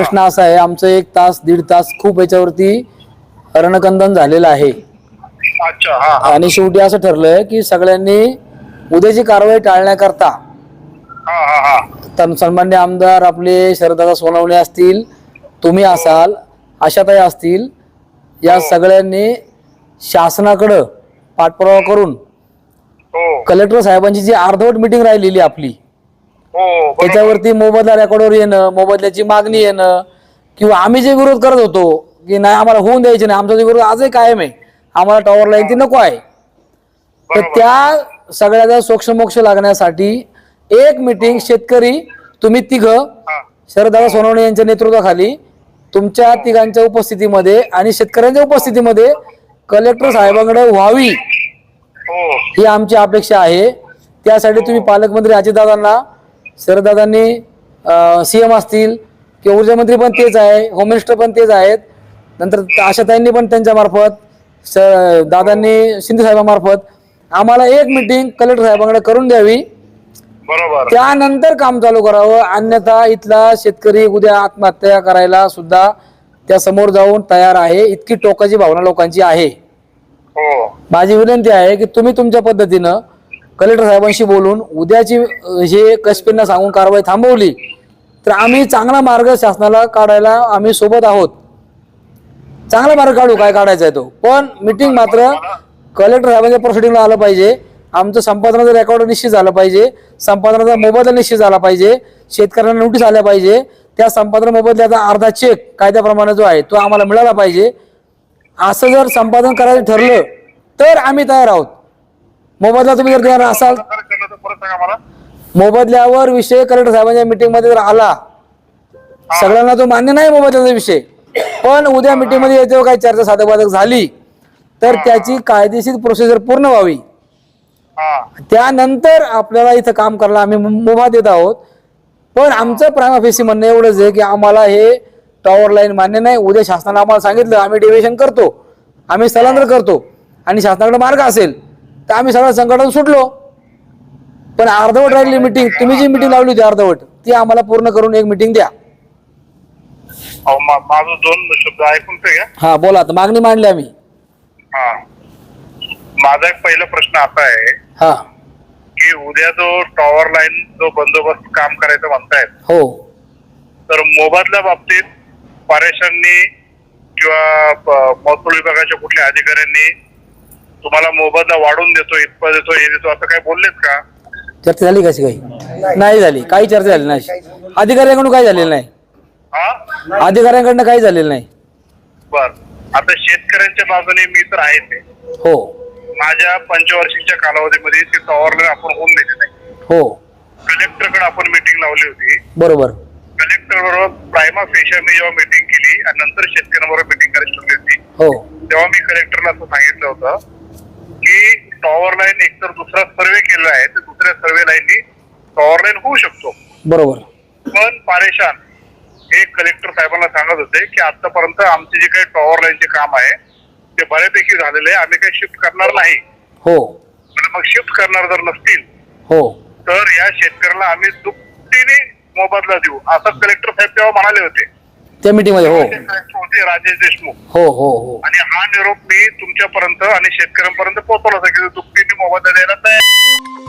प्रश्न असा आहे आमचं एक तास दीड तास खूप याच्यावरती रणकंदन झालेलं आहे. अच्छा हा हा. आणि शेवटी असं ठरलंय की सगळ्यांनी उद्याची कारवाई टाळण्याकरता हा हा हा. तर सन्मान्य आमदार आपले शरदादा सोनवणे असतील तुम्ही असाल आशाताई असतील या सगळ्यांनी शासनाकडं पाठपुरावा करून हो. कलेक्टर साहेबांची जी अर्धवट मिटिंग राहिलेली आपली हो. त्याच्यावरती मोबदला रेकॉर्डवर येणं मोबदल्याची मागणी येणं किंवा आम्ही जे विरोध करत होतो की नाही आम्हाला होऊन द्यायचे नाही आमचा जो विरोध आजही कायम आहे. आम्हाला टॉवर लाईन ती नको आहे. तर. त्या सगळ्याचा सोक्षमोक्ष लागण्यासाठी एक मिटिंग शेतकरी तुम्ही तिघ हा. शरदादा सोनवणे यांच्या नेतृत्वाखाली तुमच्या तिघांच्या उपस्थितीमध्ये आणि शेतकऱ्यांच्या उपस्थितीमध्ये कलेक्टर साहेबांकडे व्हावी हो. ही आमची अपेक्षा आहे. त्यासाठी तुम्ही पालकमंत्री अजितदादांना शरददादांनी सीएम असतील किंवा ऊर्जा मंत्री पण तेच आहे होम मिनिस्टर पण तेच आहेत. नंतर आशाताईंनी पण त्यांच्या मार्फत स दादांनी शिंदे साहेबांमार्फत आम्हाला एक मिटिंग कलेक्टर साहेबांकडे करून द्यावी. बरोबर. त्यानंतर काम चालू करावं अन्यथा इथला शेतकरी उद्या आत्महत्या करायला सुद्धा त्या समोर जाऊन तयार आहे. इतकी टोकाची भावना लोकांची आहे. हो. माझी विनंती आहे की तुम्ही तुमच्या पद्धतीनं कलेक्टर साहेबांशी बोलून उद्याची जे हे सांगून कारवाई थांबवली तर आम्ही चांगला मार्ग शासनाला काढायला आम्ही सोबत आहोत. चांगला मार्ग काढू काय काढायचा आहे तो. पण मिटिंग मात्र कलेक्टर साहेबांच्या प्रोसिडिंगला आलं पाहिजे. आमचं संपादनाचं रेकॉर्ड निश्चित झालं पाहिजे. संपादनाचा मोबदला निश्चित झाला पाहिजे. शेतकऱ्यांना नोटीस आल्या पाहिजे. त्या संपादन मोबदल्याचा अर्धा चेक कायद्याप्रमाणे जो आहे तो आम्हाला मिळाला पाहिजे. असं जर संपादन करायचं ठरलं तर आम्ही तयार आहोत. मोबदला तुम्ही जर देणार असाल? मोबदल्यावर विषय कलेक्टर साहेबांच्या मीटिंगमध्ये जर आला सगळ्यांना तो मान्य नाही मोबदल्याचा विषय. पण उद्या मीटिंगमध्ये याच्यावर काही चर्चा साधकबाधक झाली तर त्याची कायदेशीर प्रोसिजर पूर्ण व्हावी. हा. त्यानंतर आपल्याला इथं काम करायला आम्ही मुभा देत आहोत. पण आमचं प्रायम ऑफिसी म्हणणं एवढंच आहे की आम्हाला हे टॉवर लाईन मान्य नाही. उद्या शासनाने आम्हाला सांगितलं आम्ही डिव्हिशन करतो. आम्ही स्थलांतर करतो. आणि शासनाकडे मार्ग असेल. तर आम्ही सगळं संकटातून सुटलो. पण अर्धवट राहिली मिटिंग तुम्ही जी मिटिंग लावली होती अर्धवट ती आम्हाला पूर्ण करून एक मिटिंग द्या. अहो, मा- माझं दोन शब्द ऐकून ते घ्या. हा बोला. आता मागणी मांडली आम्ही. हा. माझा एक पहिला प्रश्न असा आहे हा. की उद्या जो टॉवर लाईन जो बंदोबस्त काम करायचं म्हणतायत हो. तर मोबदल्या बाबतीत पारेशांनी किंवा प- महसूल विभागाच्या कुठल्या अधिकाऱ्यांनी तुम्हाला मोबदला वाढून देतो इतकं देतो हे देतो असं काय बोललेत का? चर्चा झाली कशी काही? नाही झाली. काही चर्चा झाली नाही. अधिकाऱ्यांकडून काही झालेलं नाही. हा? अधिकाऱ्यांकडनं काही झालेलं नाही. बर. आता शेतकऱ्यांच्या बाजूने मी तर आहे. हो. माझ्या पंचवार्षिकच्या कालावधीमध्ये ते टॉवरला आपण होऊन दिले नाही. हो. कलेक्टरकडे आपण मिटिंग लावली होती. बरोबर. कलेक्टर बरोबर प्रायमा फेशा मी जेव्हा मिटिंग केली आणि नंतर शेतकऱ्यांबरोबर मिटिंग करायची ठरली होती हो. तेव्हा मी कलेक्टरला असं सांगितलं होतं की टॉवर लाईन एकतर दुसरा सर्वे केलेला आहे तर दुसऱ्या सर्वे लाईननी टॉवर लाईन होऊ शकतो. बरोबर. पण पारेशान हे कलेक्टर साहेबांना सांगत होते की आतापर्यंत आमचे जे काही टॉवर लाईनचे काम आहे ते बऱ्यापैकी झालेले आहे. आम्ही काही शिफ्ट करणार नाही. हो. मग शिफ्ट करणार जर नसतील हो. तर या शेतकऱ्याला आम्ही दुपटीने मोबदला देऊ. असं कलेक्टर साहेब तेव्हा म्हणाले होते. त्या मीटिंगमध्ये हो. होते राजेश देशमुख. हो हो हो. आणि हा निरोप मी तुमच्यापर्यंत आणि शेतकऱ्यांपर्यंत पोहोचवला की दुपटीने मोबदला द्यायला तयार